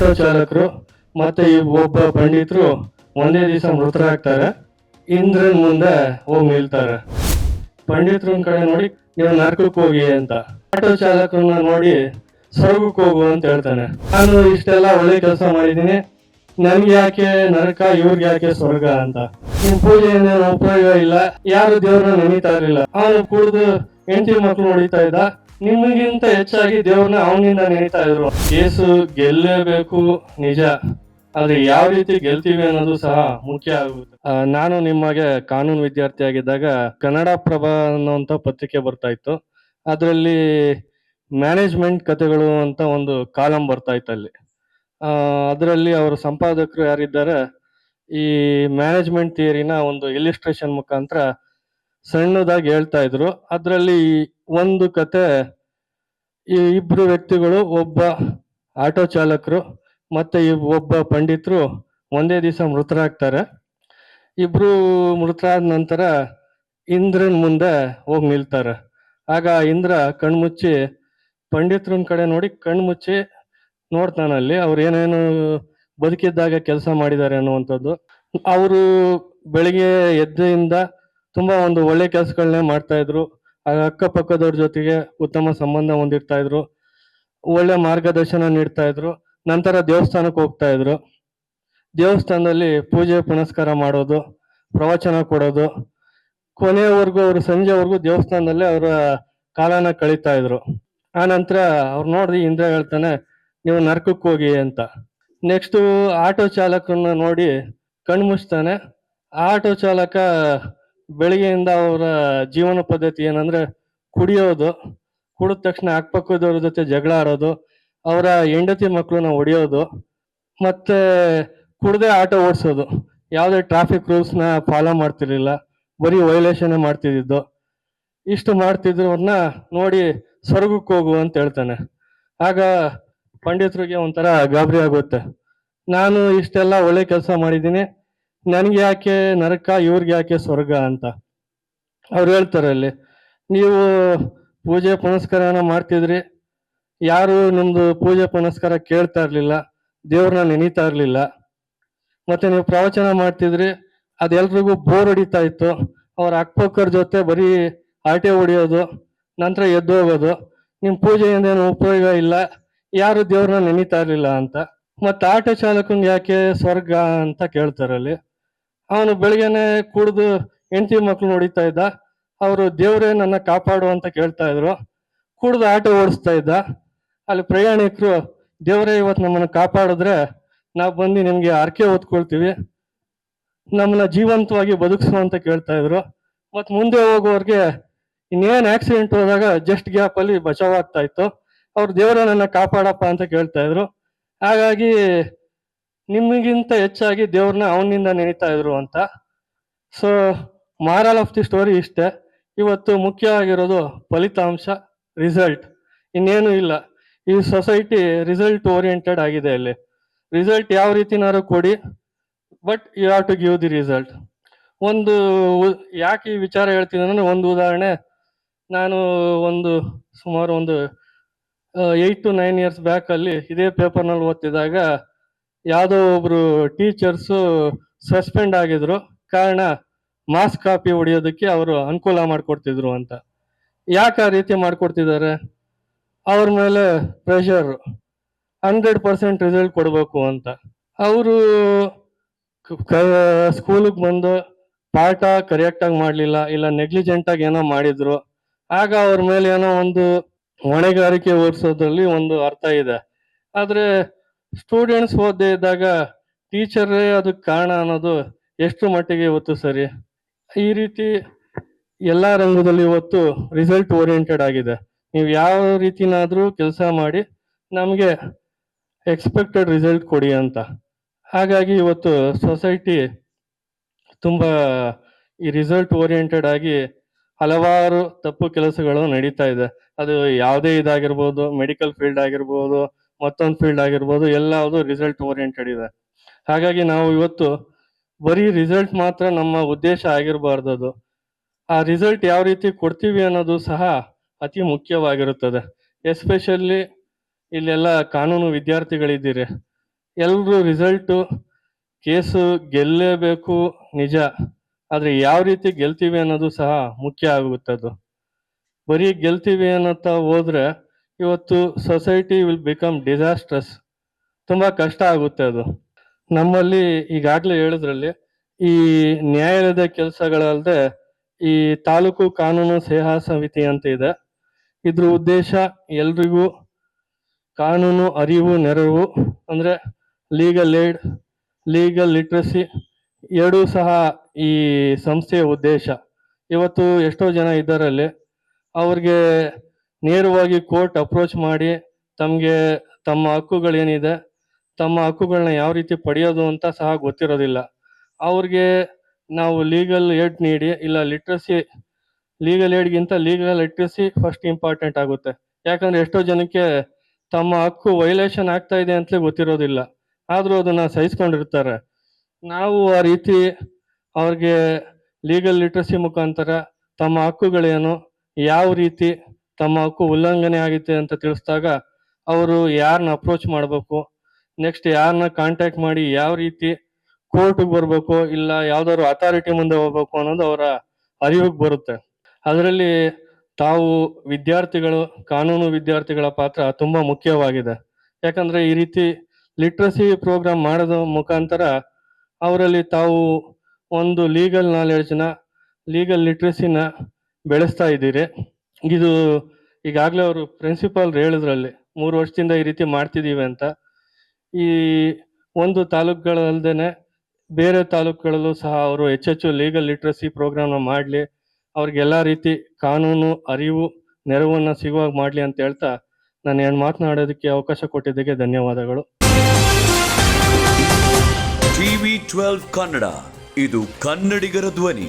Auto ಚಾಲಕರು ಮತ್ತೆ ಈ ಒಬ್ಬ ಪಂಡಿತರು ಒಂದೇ ದಿವಸ ಮೃತರಾಗ್ತಾರೆ. ಇಂದ್ರನ್ ಮುಂದೆ ಹೋಗಿ ನಿಲ್ತಾರೆ. ಪಂಡಿತರ ಕಡೆ ನೋಡಿ, ನೀವು ನರಕಕ್ಕೆ ಹೋಗಿ ಅಂತ. ಆಟೋ ಚಾಲಕರನ್ನ ನೋಡಿ ಸ್ವರ್ಗಕ್ಕೆ ಹೋಗು ಅಂತ ಹೇಳ್ತಾನೆ. ನಾನು ಇಷ್ಟೆಲ್ಲ ಒಳ್ಳೆ ಕೆಲಸ ಮಾಡಿದ್ದೀನಿ. ನನ್ಗೆ ಯಾಕೆ ನರಕ, ಇವ್ರಿಗೆ ಯಾಕೆ ಸ್ವರ್ಗ ಅಂತ. ನಿಮ್ ಪೂಜೆಯಿಂದ ಉಪಯೋಗ ಇಲ್ಲ. ಯಾರು ದೇವ್ರನ್ನ ನೆನೀತಾ ಇರಲಿಲ್ಲ. ಅವನು ಕುಡಿದು ಹೆಂಡತಿ ಮಕ್ಳು ನೋಡಿತಾ ಇದ್ದ. ನಿಮಗಿಂತ ಹೆಚ್ಚಾಗಿ ದೇವ್ರನ್ನ ಅವನಿಂದ ನೇಯ್ತಾ ಇದ್ರು. ಯೇಸು ಗೆಲ್ಲೇಬೇಕು, ನಿಜ. ಆದ್ರೆ ಯಾವ ರೀತಿ ಗೆಲ್ತೀವಿ ಅನ್ನೋದು ಸಹ ಮುಖ್ಯ ಆಗುತ್ತೆ. ನಾನು ನಿಮಗೆ ಕಾನೂನು ವಿದ್ಯಾರ್ಥಿ ಆಗಿದ್ದಾಗ ಕನ್ನಡ ಪ್ರಭ ಅನ್ನೋಂತ ಪತ್ರಿಕೆ ಬರ್ತಾ ಇತ್ತು. ಅದರಲ್ಲಿ ಮ್ಯಾನೇಜ್ಮೆಂಟ್ ಕಥೆಗಳು ಅಂತ ಒಂದು ಕಾಲಂ ಬರ್ತಾ ಇತ್ತು ಅಲ್ಲಿ. ಅದರಲ್ಲಿ ಅವರ ಸಂಪಾದಕರು ಯಾರಿದ್ದಾರೆ, ಈ ಮ್ಯಾನೇಜ್ಮೆಂಟ್ ಥಿಯರಿನ ಒಂದು ಇಲಿಸ್ಟ್ರೇಷನ್ ಮುಖಾಂತರ ಸಣ್ಣದಾಗಿ ಹೇಳ್ತಾ ಇದ್ರು. ಅದರಲ್ಲಿ ಒಂದು ಕತೆ, ಈ ಇಬ್ರು ವ್ಯಕ್ತಿಗಳು, ಒಬ್ಬ ಆಟೋ ಚಾಲಕರು ಮತ್ತೆ ಒಬ್ಬ ಪಂಡಿತರು ಒಂದೇ ದಿವಸ ಮೃತರಾಗ್ತಾರೆ. ಇಬ್ರು ಮೃತರಾದ ನಂತರ ಇಂದ್ರನ ಮುಂದೆ ಹೋಗಿ ನಿಲ್ತಾರೆ. ಆಗ ಇಂದ್ರ ಕಣ್ಮುಚ್ಚಿ ಪಂಡಿತ್ರನ ಕಡೆ ನೋಡಿ ಕಣ್ಮುಚ್ಚಿ ನೋಡ್ತಾನಲ್ಲಿ ಅವ್ರು ಏನೇನು ಬದುಕಿದ್ದಾಗ ಕೆಲಸ ಮಾಡಿದ್ದಾರೆ ಅನ್ನುವಂಥದ್ದು. ಅವರು ಬೆಳಿಗ್ಗೆ ಎದ್ದೆಯಿಂದ ತುಂಬಾ ಒಂದು ಒಳ್ಳೆ ಕೆಲಸಗಳನ್ನೇ ಮಾಡ್ತಾ ಇದ್ರು. ಅಕ್ಕಪಕ್ಕದವ್ರ ಜೊತೆಗೆ ಉತ್ತಮ ಸಂಬಂಧ ಹೊಂದಿರ್ತಾ ಇದ್ರು. ಒಳ್ಳೆ ಮಾರ್ಗದರ್ಶನ ನೀಡ್ತಾ ಇದ್ರು. ನಂತರ ದೇವಸ್ಥಾನಕ್ಕೆ ಹೋಗ್ತಾ ಇದ್ರು. ದೇವಸ್ಥಾನದಲ್ಲಿ ಪೂಜೆ ಪುನಸ್ಕಾರ ಮಾಡೋದು, ಪ್ರವಚನ ಕೊಡೋದು. ಕೊನೆಯವರೆಗೂ ಅವರು ಸಂಜೆವರೆಗೂ ದೇವಸ್ಥಾನದಲ್ಲಿ ಅವರ ಕಾಲನ ಕಳೀತಾ ಇದ್ರು. ಆ ನಂತರ ಅವ್ರು ನೋಡಿ ಇಂದ್ರ ಹೇಳ್ತಾನೆ, ನೀವು ನರ್ಕಕ್ಕೆ ಹೋಗಿ ಅಂತ. ನೆಕ್ಸ್ಟ್ ಆಟೋ ಚಾಲಕನ ನೋಡಿ ಕಣ್ಮುಚ್ತಾನೆ. ಆಟೋ ಚಾಲಕ ಬೆಳಿಗ್ಗೆಯಿಂದ ಅವರ ಜೀವನ ಪದ್ಧತಿ ಏನಂದ್ರೆ ಕುಡಿಯೋದು, ಕುಡಿದ ತಕ್ಷಣ ಅಕ್ಕಪಕ್ಕದವ್ರ ಜೊತೆ ಜಗಳ ಆಡೋದು, ಅವರ ಹೆಂಡತಿ ಮಕ್ಕಳನ್ನ ಹೊಡೆಯೋದು, ಮತ್ತೆ ಕುಡ್ದೆ ಆಟೋ ಓಡಿಸೋದು. ಯಾವುದೇ ಟ್ರಾಫಿಕ್ ರೂಲ್ಸ್ನ ಫಾಲೋ ಮಾಡ್ತಿರ್ಲಿಲ್ಲ. ಬರೀ ವೈಲೇಷನ್ ಮಾಡ್ತಿದ್ದು ಇಷ್ಟು ಮಾಡ್ತಿದ್ರವ್ರನ್ನ ನೋಡಿ ಸ್ವರ್ಗಕ್ಕೆ ಹೋಗು ಅಂತ ಹೇಳ್ತಾನೆ. ಆಗ ಪಂಡಿತರಿಗೆ ಒಂಥರ ಗಾಬರಿ ಆಗುತ್ತೆ. ನಾನು ಇಷ್ಟೆಲ್ಲ ಒಳ್ಳೆ ಕೆಲಸ ಮಾಡಿದ್ದೀನಿ. ನನ್ಗೆ ಯಾಕೆ ನರಕ ಇವ್ರಿಗೆ ಯಾಕೆ ಸ್ವರ್ಗ ಅಂತ. ಅವ್ರು ಹೇಳ್ತಾರೆ ಅಲ್ಲಿ, ನೀವು ಪೂಜೆ ಪುನಸ್ಕಾರನ ಮಾಡ್ತಿದ್ರಿ. ಯಾರು ನಿಮ್ದು ಪೂಜೆ ಪುನಸ್ಕಾರ ಕೇಳ್ತಾ ಇರ್ಲಿಲ್ಲ, ದೇವ್ರನ್ನ ನೆನೀತಾ ಇರ್ಲಿಲ್ಲ. ಮತ್ತೆ ನೀವು ಪ್ರವಚನ ಮಾಡ್ತಿದ್ರಿ ಅದೆಲ್ರಿಗೂ ಬೋರ್ ಹೊಡಿತಾ ಇತ್ತು. ಅವ್ರ ಅಕ್ಕಪಕ್ಕರ ಜೊತೆ ಬರೀ ಆಟೆ ಹೊಡಿಯೋದು, ನಂತರ ಎದ್ದು ಹೋಗೋದು. ನಿಮ್ಮ ಪೂಜೆಯಿಂದ ಏನು ಉಪಯೋಗ ಇಲ್ಲ, ಯಾರು ದೇವ್ರನ್ನ ನೆನೀತಾ ಇರ್ಲಿಲ್ಲ ಅಂತ. ಮತ್ತೆ ಆಟೋ ಚಾಲಕನ್ ಯಾಕೆ ಸ್ವರ್ಗ ಅಂತ ಕೇಳ್ತಾರಲ್ಲಿ ಅವನು ಬೆಳಿಗ್ಗೆನೆ ಕುಡಿದು ಹೆಂಡತಿ ಮಕ್ಕಳು ನೋಡಿತಾ ಇದ್ದ. ಅವರು ದೇವರೇ ನನ್ನ ಕಾಪಾಡು ಅಂತ ಕೇಳ್ತಾ ಇದ್ರು. ಕುಡಿದು ಆಟೋ ಓಡಿಸ್ತಾ ಇದ್ದ. ಅಲ್ಲಿ ಪ್ರಯಾಣಿಕರು, ದೇವರೇ ಇವತ್ತು ನಮ್ಮನ್ನು ಕಾಪಾಡಿದ್ರೆ ನಾವು ಬಂದು ನಿಮಗೆ ಅರ್ಕೆ ಓದ್ಕೊಳ್ತೀವಿ ನಮ್ಮನ್ನ ಜೀವಂತವಾಗಿ ಬದುಕಿಸು ಅಂತ ಕೇಳ್ತಾ ಇದ್ರು. ಮತ್ ಮುಂದೆ ಹೋಗೋರಿಗೆ ಇನ್ನೇನು ಆಕ್ಸಿಡೆಂಟ್ ಹೋದಾಗ ಜಸ್ಟ್ ಗ್ಯಾಪ್ ಅಲ್ಲಿ ಬಚಾವ್ ಆಗ್ತಾ ಇತ್ತು. ಅವ್ರು ದೇವರೇ ನನ್ನ ಕಾಪಾಡಪ್ಪ ಅಂತ ಕೇಳ್ತಾ ಇದ್ರು. ಹಾಗಾಗಿ ನಿಮಗಿಂತ ಹೆಚ್ಚಾಗಿ ದೇವ್ರನ್ನ ಅವನಿಂದ ನೆನೀತಾ ಇದ್ರು ಅಂತ. So moral of the story ಇಷ್ಟೇ. ಇವತ್ತು ಮುಖ್ಯ ಆಗಿರೋದು ಫಲಿತಾಂಶ ರಿಸಲ್ಟ್ ಇನ್ನೇನು ಇಲ್ಲ. ಈ ಸೊಸೈಟಿ ರಿಸಲ್ಟ್ ಓರಿಯೆಂಟೆಡ್ ಆಗಿದೆ ಅಲ್ಲಿ. ರಿಸಲ್ಟ್ ಯಾವ ರೀತಿನಾರು ಕೊಡಿ but you have to give the result ಒಂದು ಯಾಕೆ ಈ ವಿಚಾರ ಹೇಳ್ತೀನಿ ಅಂದ್ರೆ ಒಂದು ಉದಾಹರಣೆ. ನಾನು ಒಂದು ಸುಮಾರು ಒಂದು eight to nine years back ಅಲ್ಲಿ ಇದೇ ಪೇಪರ್ನಲ್ಲಿ ಓದ್ತಿದ್ದಾಗ ಯಾವುದೋ ಒಬ್ರು ಟೀಚರ್ಸು ಸಸ್ಪೆಂಡ್ ಆಗಿದ್ರು. ಕಾರಣ ಮಾಸ್ ಕಾಪಿ ಹೊಡಿಯೋದಕ್ಕೆ ಅವರು ಅನುಕೂಲ ಮಾಡಿಕೊಡ್ತಿದ್ರು ಅಂತ. ಯಾಕೆ ಆ ರೀತಿ ಮಾಡಿಕೊಡ್ತಿದ್ದಾರೆ? ಅವ್ರ ಮೇಲೆ ಪ್ರೆಷರ್ ಹಂಡ್ರೆಡ್ ಪರ್ಸೆಂಟ್ ರಿಸಲ್ಟ್ ಕೊಡಬೇಕು ಅಂತ. ಅವರು ಸ್ಕೂಲಿಗೆ ಬಂದು ಪಾಠ ಕರೆಕ್ಟಾಗಿ ಮಾಡಲಿಲ್ಲ, ಇಲ್ಲ ನೆಗ್ಲಿಜೆಂಟಾಗಿ ಏನೋ ಮಾಡಿದ್ರು. ಆಗ ಅವ್ರ ಮೇಲೆ ಏನೋ ಒಂದು ಹೊಣೆಗಾರಿಕೆ ಓರಿಸೋದ್ರಲ್ಲಿ ಒಂದು ಅರ್ಥ ಇದೆ. ಆದ್ರೆ ಸ್ಟೂಡೆಂಟ್ಸ್ ಓದದೇ ಇದ್ದಾಗ ಟೀಚರೇ ಅದಕ್ಕೆ ಕಾರಣ ಅನ್ನೋದು ಎಷ್ಟು ಮಟ್ಟಿಗೆ ಇವತ್ತು ಸರಿ? ಈ ರೀತಿ ಎಲ್ಲ ರಂಗದಲ್ಲಿ ಇವತ್ತು ರಿಸಲ್ಟ್ ಓರಿಯೆಂಟೆಡ್ ಆಗಿದೆ. ನೀವು ಯಾವ ರೀತಿನಾದರೂ ಕೆಲಸ ಮಾಡಿ ನಮಗೆ ಎಕ್ಸ್ಪೆಕ್ಟೆಡ್ ರಿಸಲ್ಟ್ ಕೊಡಿ ಅಂತ. ಹಾಗಾಗಿ ಇವತ್ತು ಸೊಸೈಟಿ ತುಂಬ ಈ ರಿಸಲ್ಟ್ ಓರಿಯೆಂಟೆಡ್ ಆಗಿ ಹಲವಾರು ತಪ್ಪು ಕೆಲಸಗಳು ನಡೀತಾ ಇದೆ. ಅದು ಯಾವುದೇ ಇದಾಗಿರ್ಬೋದು ಮೆಡಿಕಲ್ ಫೀಲ್ಡ್ ಆಗಿರ್ಬೋದು ಮತ್ತೊಂದು ಫೀಲ್ಡ್ ಆಗಿರ್ಬೋದು, ಎಲ್ಲವುದು ರಿಸಲ್ಟ್ ಓರಿಯೆಂಟೆಡ್ ಇದೆ. ಹಾಗಾಗಿ ನಾವು ಇವತ್ತು ಬರೀ ರಿಸಲ್ಟ್ ಮಾತ್ರ ನಮ್ಮ ಉದ್ದೇಶ ಆಗಿರಬಾರ್ದು ಅದು ಆ ರಿಸಲ್ಟ್ ಯಾವ ರೀತಿ ಕೊಡ್ತೀವಿ ಅನ್ನೋದು ಸಹ ಅತಿ ಮುಖ್ಯವಾಗಿರುತ್ತದೆ. ಎಸ್ಪೆಷಲಿ ಇಲ್ಲೆಲ್ಲ ಕಾನೂನು ವಿದ್ಯಾರ್ಥಿಗಳಿದ್ದೀರಿ. ಎಲ್ಲರೂ ರಿಸಲ್ಟು ಕೇಸು ಗೆಲ್ಲೇಬೇಕು ನಿಜ. ಆದರೆ ಯಾವ ರೀತಿ ಗೆಲ್ತೀವಿ ಅನ್ನೋದು ಸಹ ಮುಖ್ಯ ಆಗುತ್ತದು. ಬರೀ ಗೆಲ್ತೀವಿ ಅನ್ನೋತ್ತ ಹೋದ್ರೆ ಇವತ್ತು ಸೊಸೈಟಿ ವಿಲ್ ಬಿಕಮ್ ಡಿಸಾಸ್ಟ್ರಸ್ ತುಂಬ ಕಷ್ಟ ಆಗುತ್ತೆ ಅದು. ನಮ್ಮಲ್ಲಿ ಈಗಾಗಲೇ ಹೇಳಿದ್ರಲ್ಲಿ ಈ ನ್ಯಾಯಾಲಯದ ಕೆಲಸಗಳಲ್ಲದೆ ಈ ತಾಲೂಕು ಕಾನೂನು ಸೇವಾ ಸಮಿತಿ ಅಂತ ಇದೆ. ಇದ್ರ ಉದ್ದೇಶ ಎಲ್ರಿಗೂ ಕಾನೂನು ಅರಿವು, ನೆರವು, ಅಂದರೆ ಲೀಗಲ್ ಏಡ್ ಲೀಗಲ್ ಲಿಟ್ರಸಿ ಎರಡೂ ಸಹ ಈ ಸಂಸ್ಥೆಯ ಉದ್ದೇಶ. ಇವತ್ತು ಎಷ್ಟೋ ಜನ ಇದ್ದಾರಲ್ಲಿ ಅವ್ರಿಗೆ ನೇರವಾಗಿ ಕೋರ್ಟ್ ಅಪ್ರೋಚ್ ಮಾಡಿ ತಮಗೆ ತಮ್ಮ ಹಕ್ಕುಗಳೇನಿದೆ, ತಮ್ಮ ಹಕ್ಕುಗಳನ್ನ ಯಾವ ರೀತಿ ಪಡೆಯೋದು ಅಂತ ಸಹ ಗೊತ್ತಿರೋದಿಲ್ಲ. ಅವ್ರಿಗೆ ನಾವು ಲೀಗಲ್ ಏಡ್ ನೀಡಿ, ಇಲ್ಲ ಲಿಟ್ರಸಿ ಲೀಗಲ್ ಏಡ್ಗಿಂತ ಲೀಗಲ್ ಲಿಟ್ರಸಿ ಫಸ್ಟ್ ಇಂಪಾರ್ಟೆಂಟ್ ಆಗುತ್ತೆ. ಯಾಕಂದ್ರೆ ಎಷ್ಟೋ ಜನಕ್ಕೆ ತಮ್ಮ ಹಕ್ಕು ವೈಲೇಷನ್ ಆಗ್ತಾ ಇದೆ ಅಂತಲೇ ಗೊತ್ತಿರೋದಿಲ್ಲ. ಆದರೂ ಅದನ್ನ ಸಹಿಸ್ಕೊಂಡಿರ್ತಾರೆ. ನಾವು ಆ ರೀತಿ ಅವ್ರಿಗೆ ಲೀಗಲ್ ಲಿಟ್ರಸಿ ಮುಖಾಂತರ ತಮ್ಮ ಹಕ್ಕುಗಳೇನು, ಯಾವ ರೀತಿ ತಮ್ಮ ಹಕ್ಕು ಉಲ್ಲಂಘನೆ ಆಗಿದೆ ಅಂತ ತಿಳಿಸಿದಾಗ ಅವರು ಯಾರನ್ನ ಅಪ್ರೋಚ್ ಮಾಡಬೇಕು? ನೆಕ್ಸ್ಟ್ ಯಾರನ್ನ ಕಾಂಟ್ಯಾಕ್ಟ್ ಮಾಡಿ ಯಾವ ರೀತಿ ಕೋರ್ಟ್ಗೆ ಬರಬೇಕು? ಇಲ್ಲ ಯಾವ್ದಾದ್ರು ಅಥಾರಿಟಿ ಮುಂದೆ ಹೋಗ್ಬೇಕು ಅನ್ನೋದು ಅವರ ಅರಿವಿಗೆ ಬರುತ್ತೆ. ಅದರಲ್ಲಿ ತಾವು ವಿದ್ಯಾರ್ಥಿಗಳು, ಕಾನೂನು ವಿದ್ಯಾರ್ಥಿಗಳ ಪಾತ್ರ ತುಂಬಾ ಮುಖ್ಯವಾಗಿದೆ. ಯಾಕಂದ್ರೆ ಈ ರೀತಿ ಲಿಟ್ರಸಿ ಪ್ರೋಗ್ರಾಮ್ ಮಾಡೋದ ಮುಖಾಂತರ ಅವರಲ್ಲಿ ತಾವು ಒಂದು ಲೀಗಲ್ ನಾಲೆಡ್ಜ್ನ ಲೀಗಲ್ ಲಿಟ್ರಸಿನ ಬೆಳೆಸ್ತಾ ಇದ್ದೀರಿ. ಇದು ಈಗಾಗಲೇ ಅವರು ಪ್ರಿನ್ಸಿಪಾಲ್ ಹೇಳಿದ್ರಲ್ಲಿ, ಮೂರು ವರ್ಷದಿಂದ ಈ ರೀತಿ ಮಾಡ್ತಿದ್ದೀವಿ ಅಂತ. ಈ ಒಂದು ತಾಲೂಕುಗಳಲ್ಲದೇ ಬೇರೆ ತಾಲೂಕುಗಳಲ್ಲೂ ಸಹ ಅವರು ಹೆಚ್ಚೆಚ್ಚು ಲೀಗಲ್ ಲಿಟ್ರಸಿ ಪ್ರೋಗ್ರಾಮ್ನ ಮಾಡಲಿ ಅವ್ರಿಗೆಲ್ಲ ರೀತಿ ಕಾನೂನು, ಅರಿವು, ನೆರವನ್ನು ಸಿಗುವಾಗ ಮಾಡಲಿ ಅಂತ ಹೇಳ್ತಾ ನಾನು ಏನು ಮಾತನಾಡೋದಕ್ಕೆ ಅವಕಾಶ ಕೊಟ್ಟಿದ್ದಕ್ಕೆ ಧನ್ಯವಾದಗಳು. ಟಿವಿ ಟ್ವೆಲ್ವ್ ಕನ್ನಡ, ಇದು ಕನ್ನಡಿಗರ ಧ್ವನಿ.